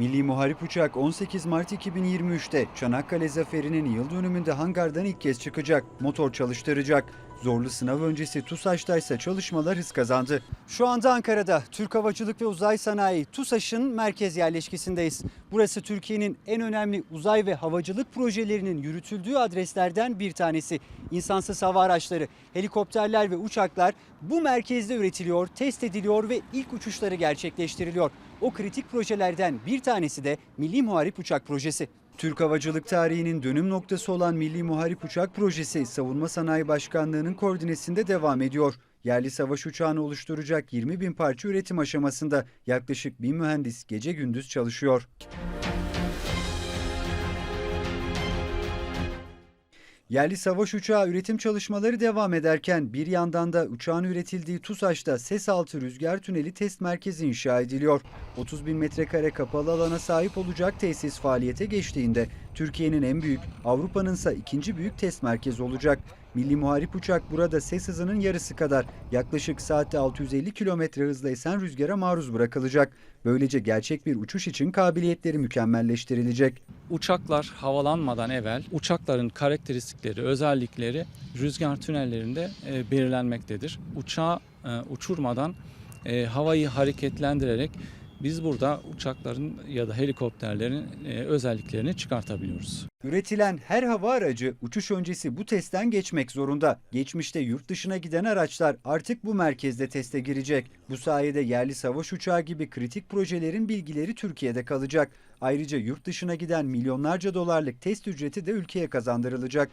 Milli Muharip Uçak 18 Mart 2023'te Çanakkale Zaferi'nin yıl dönümünde hangardan ilk kez çıkacak. Motor çalıştıracak. Zorlu sınav öncesi TUSAŞ'ta ise çalışmalar hız kazandı. Şu anda Ankara'da Türk Havacılık ve Uzay Sanayi TUSAŞ'ın merkez yerleşkesindeyiz. Burası Türkiye'nin en önemli uzay ve havacılık projelerinin yürütüldüğü adreslerden bir tanesi. İnsansız hava araçları, helikopterler ve uçaklar bu merkezde üretiliyor, test ediliyor ve ilk uçuşları gerçekleştiriliyor. O kritik projelerden bir tanesi de Milli Muharip Uçak Projesi. Türk havacılık tarihinin dönüm noktası olan Milli Muharip Uçak Projesi Savunma Sanayi Başkanlığı'nın koordinesinde devam ediyor. Yerli savaş uçağını oluşturacak 20 bin parça üretim aşamasında yaklaşık bin mühendis gece gündüz çalışıyor. Yerli savaş uçağı üretim çalışmaları devam ederken bir yandan da uçağın üretildiği TUSAŞ'ta ses altı rüzgar tüneli test merkezi inşa ediliyor. 30 bin metrekare kapalı alana sahip olacak tesis faaliyete geçtiğinde Türkiye'nin en büyük, Avrupa'nın ise ikinci büyük test merkezi olacak. Milli Muharip Uçak burada ses hızının yarısı kadar yaklaşık saatte 650 kilometre hızla esen rüzgara maruz bırakılacak. Böylece gerçek bir uçuş için kabiliyetleri mükemmelleştirilecek. Uçaklar havalanmadan evvel uçakların karakteristikleri, özellikleri rüzgar tünellerinde e, belirlenmektedir. Uçağı e, uçurmadan e, havayı hareketlendirerek biz burada uçakların ya da helikopterlerin e, özelliklerini çıkartabiliyoruz. Üretilen her hava aracı uçuş öncesi bu testten geçmek zorunda. Geçmişte yurt dışına giden araçlar artık bu merkezde teste girecek. Bu sayede yerli savaş uçağı gibi kritik projelerin bilgileri Türkiye'de kalacak. Ayrıca yurt dışına giden milyonlarca dolarlık test ücreti de ülkeye kazandırılacak.